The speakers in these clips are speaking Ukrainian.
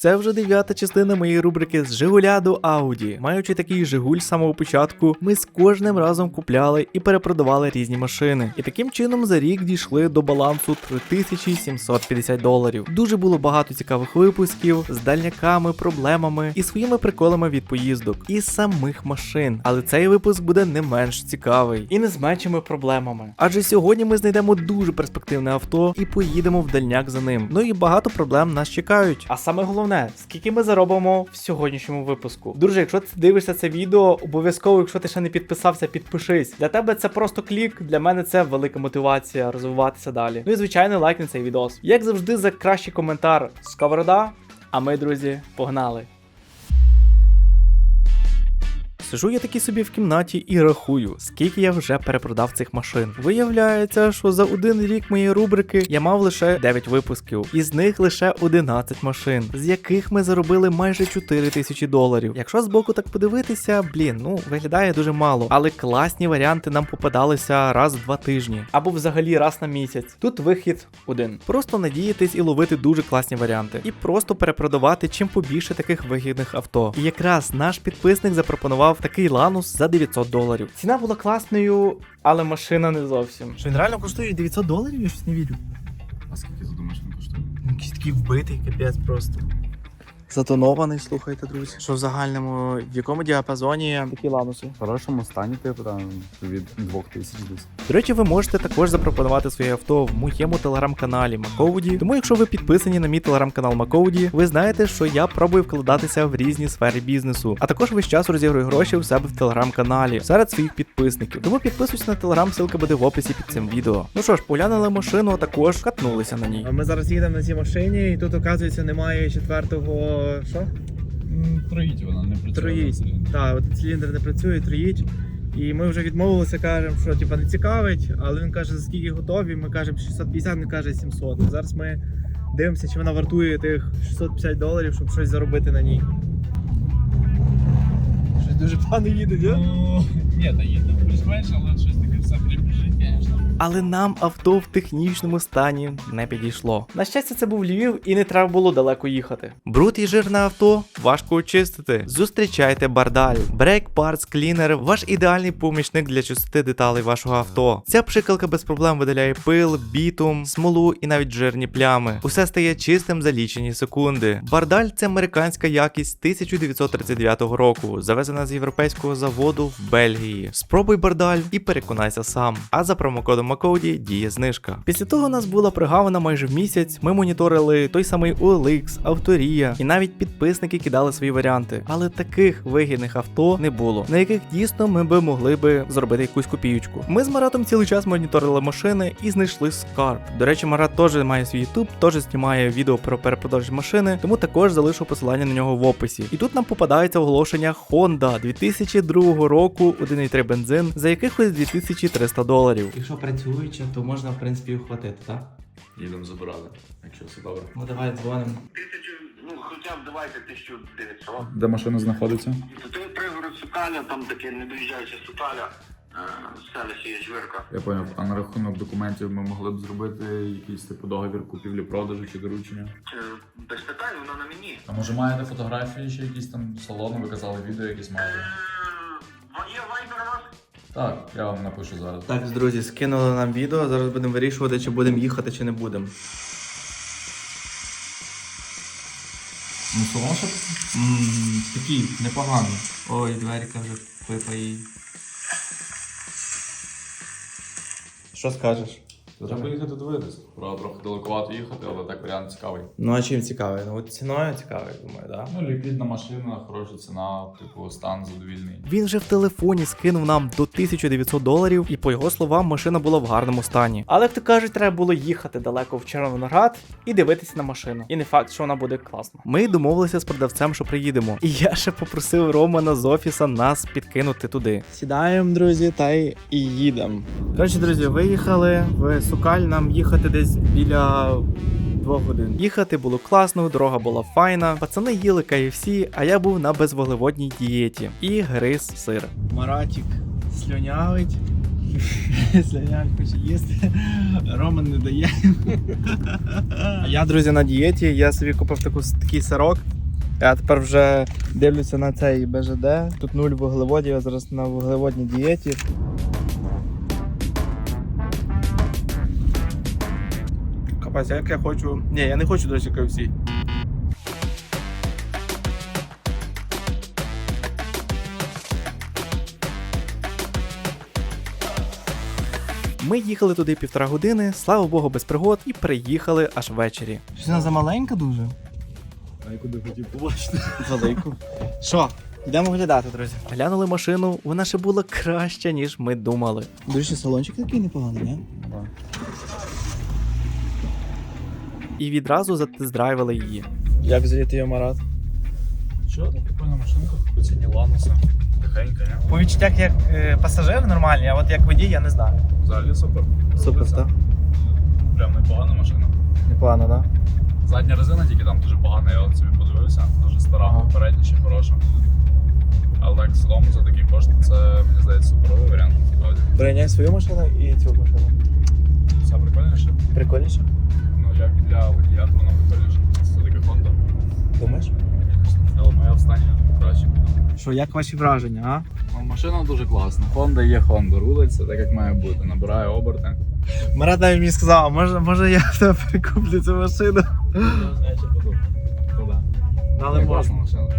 Це вже дев'ята частина моєї рубрики з Жигуля до Ауді. Маючи такий Жигуль з самого початку, ми з кожним разом купляли і перепродавали різні машини. І таким чином за рік дійшли до балансу 3750 доларів. Дуже було багато цікавих випусків з дальняками, проблемами і своїми приколами від поїздок і самих машин. Але цей випуск буде не менш цікавий і не з меншими проблемами. Адже сьогодні ми знайдемо дуже перспективне авто і поїдемо в дальняк за ним. Ну і багато проблем нас чекають. А саме головне, скільки ми заробимо в сьогоднішньому випуску. Друже, якщо ти дивишся це відео, обов'язково, якщо ти ще не підписався, підпишись. Для тебе це просто клік, для мене це велика мотивація розвиватися далі. Ну і звичайно, лайкни цей відос. Як завжди, за кращий коментар сковорода. А ми, друзі, погнали. Сижу я таки собі в кімнаті і рахую, скільки я вже перепродав цих машин. Виявляється, що за один рік моєї рубрики я мав лише 9 випусків, із них лише 11 машин, з яких ми заробили майже 4 тисячі доларів. Якщо збоку так подивитися, блін, ну виглядає дуже мало, але класні варіанти нам попадалися раз в два тижні, або взагалі раз на місяць. Тут вихід один. Просто надіятись і ловити дуже класні варіанти, і просто перепродавати чим побільше таких вигідних авто. І якраз наш підписник запропонував такий ланус за 900 доларів. Ціна була класною, але машина не зовсім. Що він реально коштує 900 доларів? Я щось не вірю. А скільки задумаєш він коштує? Якийсь такий вбитий капець просто. Затонований, слухайте, друзі. Що в загальному, в якому діапазоні такі лануси? В хорошому стані, типу, там від 2000 десь. До речі, ви можете також запропонувати своє авто в моєму телеграм-каналі Маковді. Тому, якщо ви підписані на мій телеграм-канал Маковді, ви знаєте, що я пробую вкладатися в різні сфери бізнесу. А також весь час розігрую гроші у себе в телеграм-каналі серед своїх підписників. Тому підписуйтесь на телеграм, ссылка буде в описі під цим відео. Ну що ж, поглянули машину, а також катнулися на ній. Ми зараз їдемо на цій машині, і тут, оказується, немає четвертого. Що? Троїть вона не працює. Троїть. Так, от циліндр не працює, троїть. І ми вже відмовилися, кажемо, що типа не цікавить, але він каже, за скільки готові. Ми кажемо 650, він каже 700. Зараз ми дивимося, чи вона вартує тих 650 доларів, щоб щось заробити на ній. Щось дуже погано їде, ні? Ну, ні, та їде більш-менш, але щось таке. Але нам авто в технічному стані не підійшло. На щастя, це був Львів і не треба було далеко їхати. Бруд і жир на авто важко очистити. Зустрічайте бардаль. Brake Parts Cleaner – ваш ідеальний помічник для чистоти деталей вашого авто. Ця пшикалка без проблем видаляє пил, бітум, смолу і навіть жирні плями. Усе стає чистим за лічені секунди. Бардаль це американська якість 1939 року, завезена з європейського заводу в Бельгії. Спробуй бардаль і переконайся сам. А за промокодом Макоді діє знижка. Після того нас була пригавана майже в місяць. Ми моніторили той самий OLX, Авторія, і навіть підписники кидали свої варіанти. Але таких вигідних авто не було, на яких дійсно ми би могли би зробити якусь копіючку. Ми з Маратом цілий час моніторили машини і знайшли скарб. До речі, Марат теж має свій YouTube, теж знімає відео про перепродаж машини, тому також залишу посилання на нього в описі. І тут нам попадається оголошення Honda 2002 року 1,3 бензин за якихось 2300 доларів. Якщо працюючи, то можна в принципі ухватити, так? Їдемо забирати, якщо все добре. Ну давай дзвонимо. Тисячу, ну хоча б давайте 1900. Де машина знаходиться? Це пригород Сукаля, там таке не доїжджаючи Сукаля, е, селище є Жвирка. Я поняв, а на рахунок документів ми могли б зробити якийсь типу договір купівлі-продажу чи доручення. Е, Без питань, вона на мені. А може маєте фотографії чи якісь там салони, ви казали відео якісь Е, маєте? Так, я вам напишу зараз. Так, друзі, скинули нам відео. Зараз будемо вирішувати, чи будемо їхати, чи не будемо. Ну, Ммм, такий непоганий. Ой, дверка вже пипає. Що скажеш? Треба їхати дивитися. Правда, трохи далекувато їхати, але так варіант цікавий. Ну а чим цікавий? Ну от ціною цікавий, думаю, так? Ну, ліквідна машина, хороша ціна, типу, стан задовільний. Він вже в телефоні скинув нам до 1900 доларів, і по його словам, машина була в гарному стані. Але як то кажуть, треба було їхати далеко в Червоноград і дивитися на машину. І не факт, що вона буде класна. Ми домовилися з продавцем, що приїдемо. І я ще попросив Романа з офіса нас підкинути туди. Сідаємо, друзі, та й і їдемо. Коротше, друзі, виїхали в Сукаль. Нам їхати десь біля двох годин. Їхати було класно, дорога була файна. Пацани їли KFC, а я був на безвуглеводній дієті і гриз сир. Маратік слюнявить. Я хочу їсти, Роман не дає. Я, друзі, на дієті. Я собі купив таку, такий сирок. Я тепер вже дивлюся на цей БЖД. Тут нуль вуглеводів, я зараз на вуглеводній дієті. Капець, як я хочу. Ні, я не хочу, до речі, KFC. Ми їхали туди півтора години, слава Богу, без пригод, і приїхали аж ввечері. Щось вона замаленька дуже. А я куди хотів побачити? Велику. Що? Йдемо оглядати, друзі. Глянули машину, вона ще була краща, ніж ми думали. Дуже салончик такий непоганий, не? І відразу затездрайвили її. Як звідти її Марат? Що, це прикольна машинка, по ціні Лануса. Тихенька, не? По відчуттях як е, пасажир нормальний, а от як водій я не знаю. Взагалі супер. Супер, Це так? Прям непогана машина. Непогано, так? Задня резина тільки там дуже погана, я от собі подивився, дуже стара, Ага. передня ще хороша. Але так, в цілому за такий кошт це, мені здається, суперовий варіант. насправді. Порівняй свою машину і цю машину. Все прикольніше. Прикольніше? Ну, як для водія, то воно прикольніше. Це таке Honda. Думаєш? Але моя в стані краще. Що, як ваші враження, а? Ну, Машина дуже класна. Honda є Honda. Рулиться так, як має бути. Набирає оберти. Марат навіть мені сказав, а може, може я в тебе прикуплю цю машину. Я. Туди. Але можна.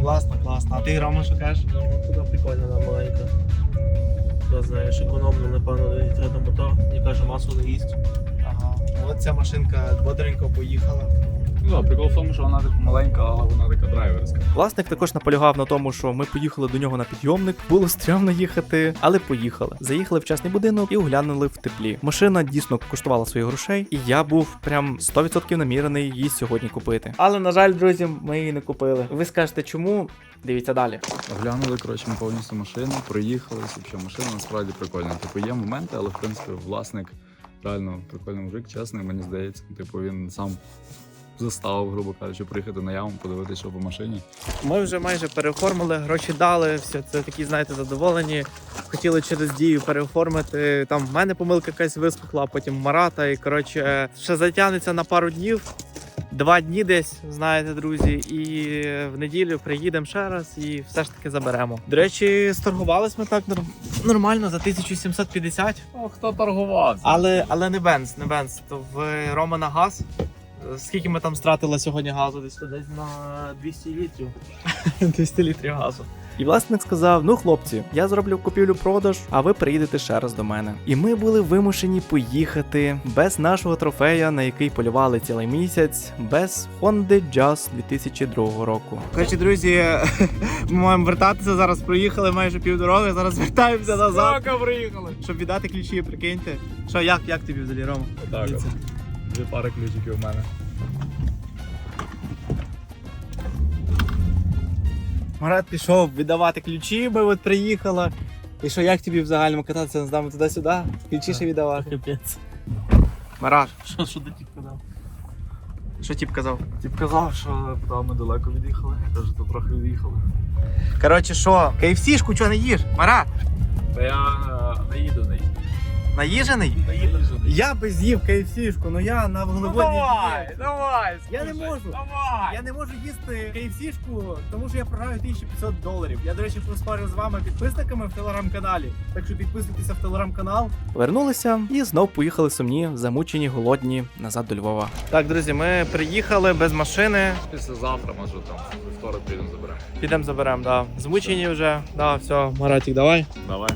Класно, класно. А ти Рома що кажеш? Туди прикольно, вона маленька. Я знаєш, економно, напевно, треба мотор, і каже, масу не їсть. Ага. От ця машинка бодренько поїхала. Ну, прикол в тому, що вона така маленька, але вона така драйверська. Власник також наполягав на тому, що ми поїхали до нього на підйомник. Було стрьомно їхати, але поїхали. Заїхали в частний будинок і оглянули в теплі. Машина дійсно коштувала своїх грошей, і я був прям 100% намірений її сьогодні купити. Але на жаль, друзі, ми її не купили. Ви скажете, чому? Дивіться далі. Оглянули, коротше, ми повністю машину, проїхалися, що машина насправді прикольна. Типу, є моменти, але в принципі власник реально прикольний мужик, чесний, мені здається. Типу, він сам заставив, грубо кажучи, приїхати на яму, подивитися, що по машині. Ми вже майже переоформили, гроші дали, все це такі, знаєте, задоволені. Хотіли через дію переоформити. Там в мене помилка якась вискухла, потім Марата. І коротше, ще затягнеться на пару днів. Два дні десь, знаєте, друзі, і в неділю приїдемо ще раз і все ж таки заберемо. До речі, сторгувались ми так норм- нормально за 1750, О, хто торгувався? але, але не бенз, не бенз. То в Романа газ. Скільки ми там стратили сьогодні газу? Десь Десь на 200 літрів. 200 літрів газу. І власник сказав: ну хлопці, я зроблю купівлю-продаж, а ви приїдете ще раз до мене. І ми були вимушені поїхати без нашого трофея, на який полювали цілий місяць, без Honda Jazz 2002 року. Коротше, друзі, ми маємо вертатися зараз. Проїхали майже півдороги. Зараз вертаємося назад, приїхали. щоб віддати ключі. Прикиньте. Що, як, як тобі взагалі, Рома? Отак Дві пари ключиків у мене. Марат пішов віддавати ключі, ми от приїхали. І що, як тобі в загальному кататися з нами туди-сюди? Ключі ще віддавати. Капець. Марат, Що, що ти тільки казав? що тіп казав? Тіп казав, що там ми далеко від'їхали. Каже, то трохи від'їхали. Коротше, що, KFC-шку чого не їш? Марат, Та я е, не їду не їду. Наїжений? Я би з'їв KFC-шку, ну я на вуглеводній дієті. давай! Я не можу. Давай! Я не можу їсти KFC-шку, тому що я програю 1500 доларів. Я, до речі, поспорив з вами підписниками в телеграм-каналі. Так що підписуйтеся в телеграм-канал. Вернулися і знов поїхали сумні, замучені, голодні назад до Львова. Так, друзі, ми приїхали без машини. Післязавтра, може там, вівторок підемо заберемо. Підемо заберемо, да. Змучені вже. Да, все, Маратик, давай. Давай.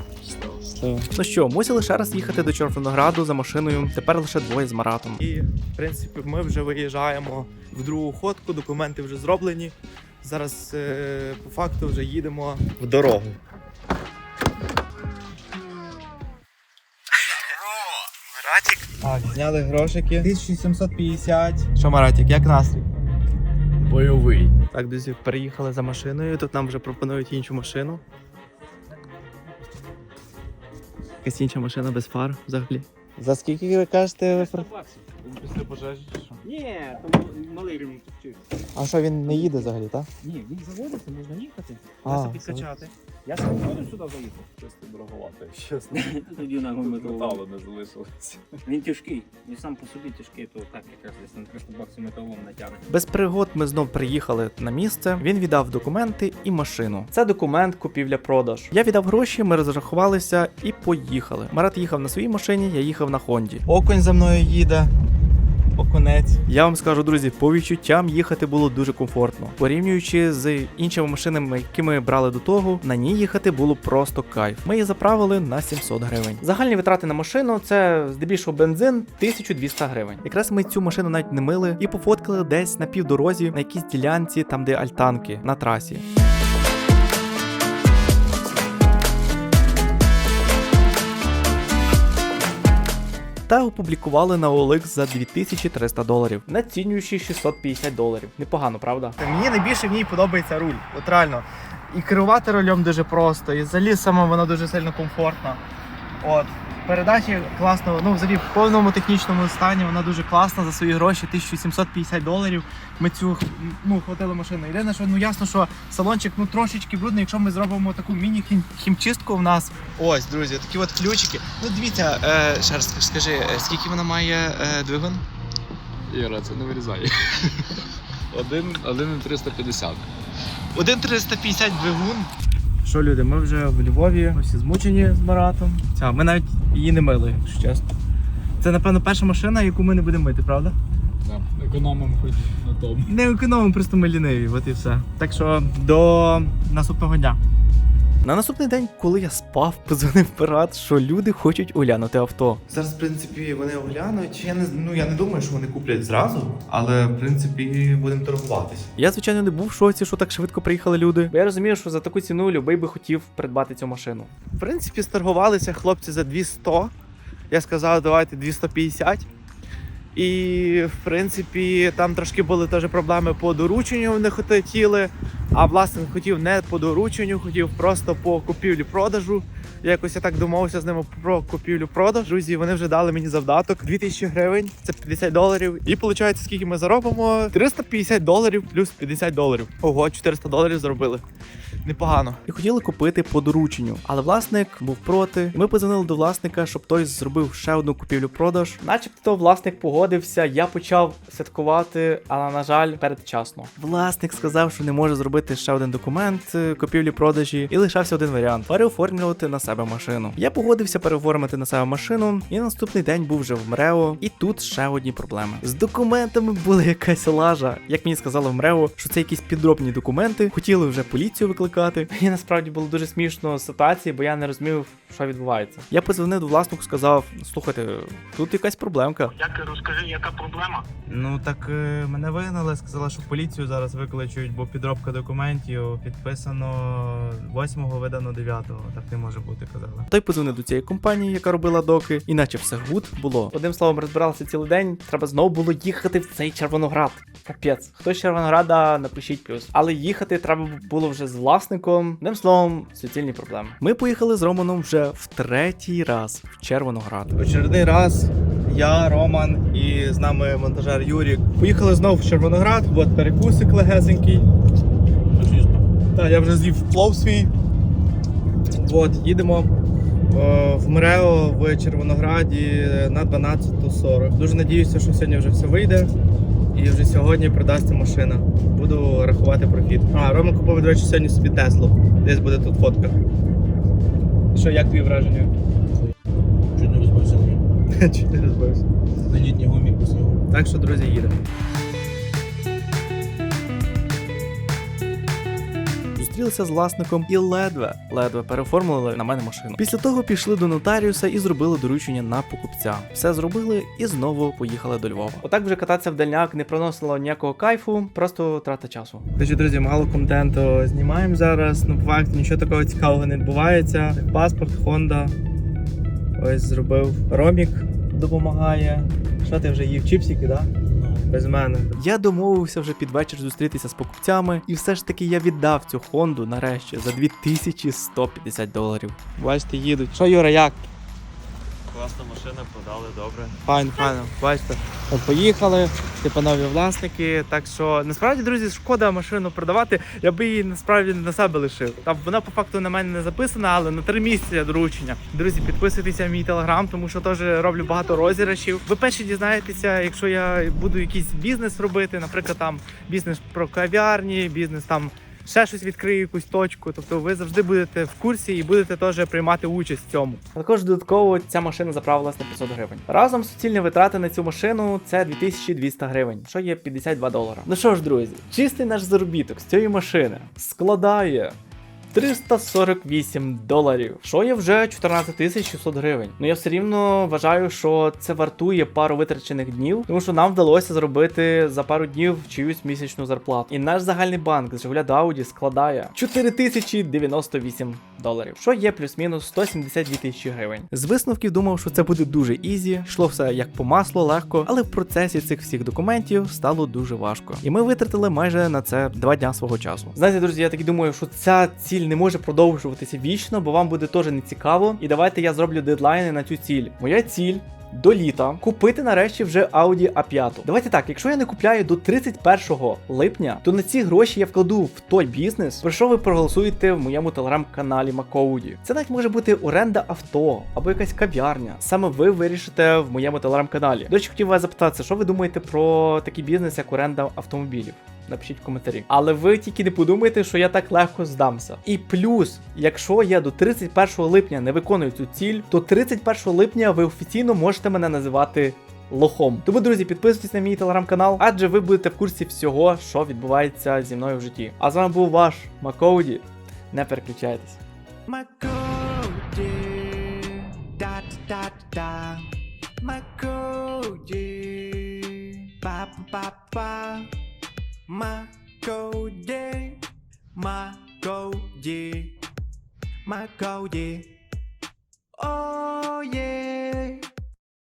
Ну що, мусили ще раз їхати до Чорнограду за машиною. Тепер лише двоє з Маратом. І в принципі, ми вже виїжджаємо в другу ходку, документи вже зроблені. Зараз е, по факту вже їдемо в дорогу. Маратик. Так, зняли грошики. 1750. Що, Маратик, як настрій? Бойовий. Так, друзі, переїхали за машиною. Тут нам вже пропонують іншу машину. Якась інша машина без фар взагалі. За скільки ви кажете? ви баксів. Після пожежі чи що? Ні, там малий ремонт вчив. А що він не їде взагалі, так? Ні, він заводиться, можна їхати. А, Можна підкачати. Я сам буду сюди заїхав. Чисто дороговато, чесно. Тоді на металу. Металу не залишилося. Він тяжкий. Він сам по собі тяжкий, то так якраз десь на 300 баксів металом натягне. Без пригод ми знов приїхали на місце. Він віддав документи і машину. Це документ купівля-продаж. Я віддав гроші, ми розрахувалися і поїхали. Марат їхав на своїй машині, я їхав на Хонді. Окунь за мною їде. Окунець. Я вам скажу, друзі, по відчуттям їхати було дуже комфортно. Порівнюючи з іншими машинами, які ми брали до того, на ній їхати було просто кайф. Ми її заправили на 700 гривень. Загальні витрати на машину це здебільшого бензин 1200 гривень. Якраз ми цю машину навіть не мили і пофоткали десь на півдорозі на якійсь ділянці, там де альтанки на трасі. Та опублікували на OLX за 2300 доларів, націнюючи 650 доларів. Непогано, правда? Мені найбільше в ній подобається руль. От реально. І керувати рулем дуже просто, і взагалі саме воно дуже сильно комфортно. От. Передачі класно, ну взагалі в повному технічному стані вона дуже класна за свої гроші, 1750 доларів. Ми цю ну, хватили машину. Єдине, що ну ясно, що салончик ну трошечки брудний, якщо ми зробимо таку міні-хімчистку в нас. Ось, друзі, такі от ключики. Ну дивіться, е, ще раз скажи, е, скільки вона має е, двигун? Іра, це не вирізає. Один, один і 350. двигун. Що, люди, ми вже в Львові, ось змучені з Маратом. Ця, ми навіть її не мили, якщо чесно. Це, напевно, перша машина, яку ми не будемо мити, правда? Економимо хоч на тому. Не економимо, просто ми ліниві, от і все. Так що до наступного дня. На наступний день, коли я спав, позвонив пират, що люди хочуть оглянути авто. Зараз, в принципі, вони оглянуть. Я не ну я не думаю, що вони куплять зразу, але в принципі будемо торгуватися. Я, звичайно, не був в шоці, що так швидко приїхали люди. Бо я розумію, що за таку ціну любий би хотів придбати цю машину. В принципі, сторгувалися хлопці за 200. Я сказав, давайте 250. І в принципі, там трошки були теж проблеми по дорученню. Вони хотіли. А власник хотів не по дорученню, хотів просто по купівлі-продажу. Якось я так домовився з ними про купівлю-продаж. Друзі, вони вже дали мені завдаток 2000 гривень, це 50 доларів. І виходить, скільки ми заробимо? 350 доларів плюс 50 доларів. Ого, 400 доларів зробили. Непогано. І хотіли купити по дорученню, але власник був проти. Ми позвонили до власника, щоб той зробив ще одну купівлю-продаж. Начебто власник погодився, я почав святкувати, але на жаль, передчасно. Власник сказав, що не може зробити ще один документ е, купівлі-продажі, і лишався один варіант переоформлювати на себе машину. Я погодився переоформити на себе машину, і наступний день був вже в МРЕО. І тут ще одні проблеми. З документами була якась лажа. Як мені сказали в МРЕО, що це якісь підробні документи, хотіли вже поліцію викликати. І насправді було дуже смішно з ситуації, бо я не розумів, що відбувається. Я позвонив до власнику, сказав: слухайте, тут якась проблемка. Як розкажи, яка проблема? Ну так е, мене вигнали, сказали, що поліцію зараз викличуть, бо підробка документів підписано 8-го, видано 9-го. Так не може бути, казали. Той позвонив до цієї компанії, яка робила доки, іначе все гуд було. Одним словом, розбиралися цілий день. Треба знову було їхати в цей Червоноград. Капець. Хтось з Червонограда, напишіть плюс. Але їхати треба було вже з власником. Одним словом, суцільні проблеми. Ми поїхали з Романом вже в третій раз в Червоноград. Очередний раз я, Роман і з нами монтажер Юрік. Поїхали знову в Червоноград, от перекусик легесенький. Так, я вже з'їв плов свій. От, їдемо е, в МРЕО в Червонограді на 12.40. Дуже надіюся, що сьогодні вже все вийде. І вже сьогодні продасться машина. Буду рахувати профіт. А, Рома купив, до речі, сьогодні собі Теслу. Десь буде тут фотка. Що, як твої враження? Чуть не розбився. Чуть не розбився. На літній гумі по снігу. Так що, друзі, їдемо. Зустрілися з власником і ледве, ледве переоформили на мене машину. Після того пішли до нотаріуса і зробили доручення на покупця. Все зробили і знову поїхали до Львова. Отак вже кататися в дальняк не приносило ніякого кайфу, просто трата часу. Тож, друзі, мало контенту знімаємо зараз. Ну, по факту нічого такого цікавого не відбувається. Паспорт, Honda. Ось зробив. Ромік допомагає. Що ти вже їв чіпсики, да? Без мене. Я домовився вже під вечір зустрітися з покупцями, і все ж таки я віддав цю Хонду нарешті за 2150 доларів. Бачите, їдуть. Що, Юра, як? Класна машина, продали добре. Файно, файно, бачите. Поїхали, типу нові власники. Так що насправді, друзі, шкода машину продавати. Я би її насправді на себе лишив. Там вона по факту на мене не записана, але на три місяці доручення. Друзі, підписуйтеся на мій телеграм, тому що теж роблю багато розіграшів. Ви перші дізнаєтеся, якщо я буду якийсь бізнес робити, наприклад, там бізнес про кав'ярні, бізнес там. Ще щось відкрию, якусь точку. Тобто ви завжди будете в курсі і будете теж приймати участь в цьому. Також додатково ця машина заправилась на 500 гривень. Разом суцільні витрати на цю машину це 2200 гривень, що є 52 долара. Ну що ж, друзі, чистий наш заробіток з цієї машини складає. 348 доларів, що є вже 14 тисяч 600 гривень. Ну я все рівно вважаю, що це вартує пару витрачених днів, тому що нам вдалося зробити за пару днів чиюсь місячну зарплату. І наш загальний банк з Жигуля Ауді складає 4098 доларів, що є плюс-мінус 172 тисячі гривень. З висновків думав, що це буде дуже ізі, йшло все як по маслу, легко, але в процесі цих всіх документів стало дуже важко. І ми витратили майже на це два дня свого часу. Знаєте, друзі, я таки думаю, що ця ціль не може продовжуватися вічно, бо вам буде теж нецікаво. І давайте я зроблю дедлайни на цю ціль. Моя ціль. До літа купити нарешті вже Audi A5. Давайте так, якщо я не купляю до 31 липня, то на ці гроші я вкладу в той бізнес, про що ви проголосуєте в моєму телеграм-каналі Макоуді. Це навіть може бути оренда авто або якась кав'ярня. Саме ви вирішите в моєму телеграм-каналі. До речі, хотів вас запитати, що ви думаєте про такий бізнес, як оренда автомобілів? Напишіть в коментарі. Але ви тільки не подумайте, що я так легко здамся. І плюс, якщо я до 31 липня не виконую цю ціль, то 31 липня ви офіційно можете мене називати. Лохом. Тому, друзі, підписуйтесь на мій телеграм-канал, адже ви будете в курсі всього, що відбувається зі мною в житті. А з вами був ваш Макоуді. Не переключайтесь. Макоуді, да-да-да-да. Макоуді, па-па-па. Макоуді, Макоуді, Макоуді. О, є.